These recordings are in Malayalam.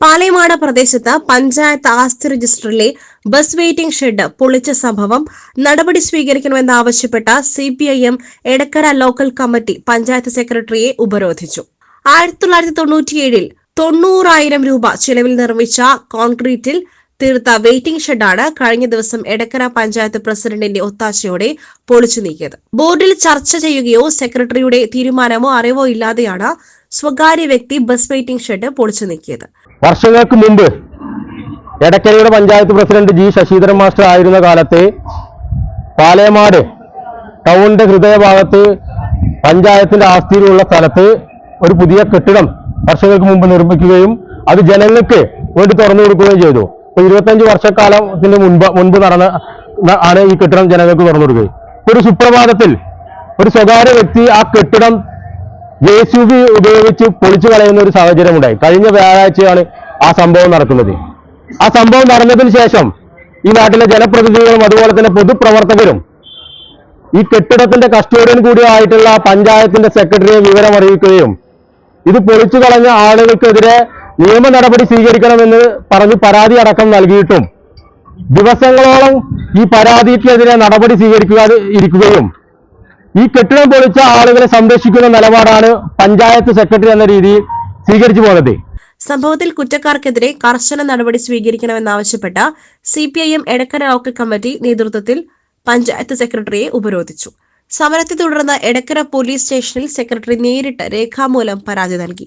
പാലേമാട് പ്രദേശത്ത് പഞ്ചായത്ത് ആസ്തി രജിസ്റ്ററിലെ ബസ് വെയിറ്റിംഗ് ഷെഡ് പൊളിച്ച സംഭവം നടപടി സ്വീകരിക്കണമെന്നാവശ്യപ്പെട്ട C P I M Edakkara local committee panchayat സെക്രട്ടറിയെ ഉപരോധിച്ചു. ആയിരത്തി തൊള്ളായിരത്തി തൊണ്ണൂറ്റിയേഴിൽ തൊണ്ണൂറായിരം രൂപ ചെലവിൽ നിർമ്മിച്ച കോൺക്രീറ്റിൽ തീർത്ത വെയിറ്റിംഗ് ഷെഡാണ് കഴിഞ്ഞ ദിവസം എടക്കര പഞ്ചായത്ത് പ്രസിഡന്റിന്റെ ഒത്താശയോടെ പൊളിച്ചു നീക്കിയത്. ബോർഡിൽ ചർച്ച ചെയ്യുകയോ സെക്രട്ടറിയുടെ തീരുമാനമോ അറിവോ ഇല്ലാതെയാണ് സ്വകാര്യ വ്യക്തി ബസ് വെയിറ്റിംഗ് ഷെഡ് പൊളിച്ചു നീക്കിയത്. വർഷങ്ങൾക്ക് മുമ്പ് എടക്കരയുടെ panchayat president G Sasidharan master ആയിരുന്ന കാലത്ത് പാലയമാട് ടൗണിന്റെ ഹൃദയഭാഗത്ത് പഞ്ചായത്തിന്റെ ആസ്തിയിലുള്ള സ്ഥലത്ത് ഒരു പുതിയ കെട്ടിടം വർഷങ്ങൾക്ക് മുമ്പ് നിർമ്മിക്കുകയും അത് ജനങ്ങൾക്ക് വേണ്ടി തുറന്നു കൊടുക്കുകയും ചെയ്തു. ഇപ്പൊ ഇരുപത്തഞ്ച് വർഷക്കാലത്തിന് മുൻപ് മുൻപ് നടന്ന ആണ് ഈ കെട്ടിടം ജനങ്ങൾക്ക് തുറന്നു കൊടുക്കുകയും. ഒരു സുപ്രഭാതത്തിൽ ഒരു സ്വകാര്യ വ്യക്തി ആ കെട്ടിടം ജെ സി ബി ഉപയോഗിച്ച് പൊളിച്ചു കളയുന്ന ഒരു സാഹചര്യം ഉണ്ടായി കഴിഞ്ഞ വ്യാഴാഴ്ചയാണ് ആ സംഭവം നടക്കുന്നത്. ആ സംഭവം നടന്നതിന് ശേഷം ഈ നാട്ടിലെ ജനപ്രതിനിധികളും അതുപോലെ തന്നെ പൊതുപ്രവർത്തകരും ഈ കെട്ടിടത്തിന്റെ കസ്റ്റോഡിയൻ കൂടിയായിട്ടുള്ള പഞ്ചായത്തിന്റെ സെക്രട്ടറിയെ വിവരം അറിയിക്കുകയും ഇത് പൊളിച്ചു കളഞ്ഞ ആളുകൾക്കെതിരെ നിയമ നടപടി സ്വീകരിക്കണമെന്ന് പറഞ്ഞ് പരാതി അടക്കം നൽകിയിട്ടും ദിവസങ്ങളോളം ഈ പരാതിക്കെതിരെ നടപടി സ്വീകരിക്കാതെ ഇരിക്കുകയും ഈ കെട്ടിടം പൊളിച്ച ആളുകളെ സംരക്ഷിക്കുന്ന നിലപാടാണ് പഞ്ചായത്ത് സെക്രട്ടറി എന്ന രീതിയിൽ സ്വീകരിച്ചു പോകുന്നത് സംഭവത്തിൽ കുറ്റക്കാർക്കെതിരെ കർശന നടപടി സ്വീകരിക്കണമെന്നാവശ്യപ്പെട്ട C P I M Edakkara local committee നേതൃത്വത്തിൽ പഞ്ചായത്ത് സെക്രട്ടറിയെ ഉപരോധിച്ചു. സമരത്തെ തുടർന്ന് എടക്കര പോലീസ് സ്റ്റേഷനിൽ സെക്രട്ടറി നേരിട്ട് രേഖാമൂലം പരാതി നൽകി.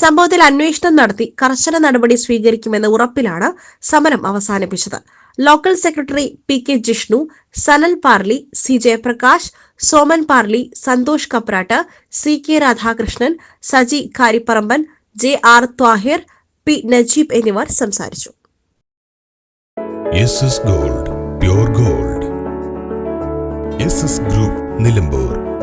സംഭവത്തിൽ അന്വേഷണം നടത്തി കർശന നടപടി സ്വീകരിക്കുമെന്ന ഉറപ്പിലാണ് സമരം അവസാനിപ്പിച്ചത്. Local secretary P K Jishnu Sanal Parli C Jayaprakash Soman Parli Santhosh Kaprat C K Radhakrishnan Saji Karipparamban J R Thahir P Najeeb എന്നിവർ സംസാരിച്ചു. Gold gold. ഗ്രൂപ്പ് നിലമ്പൂർ.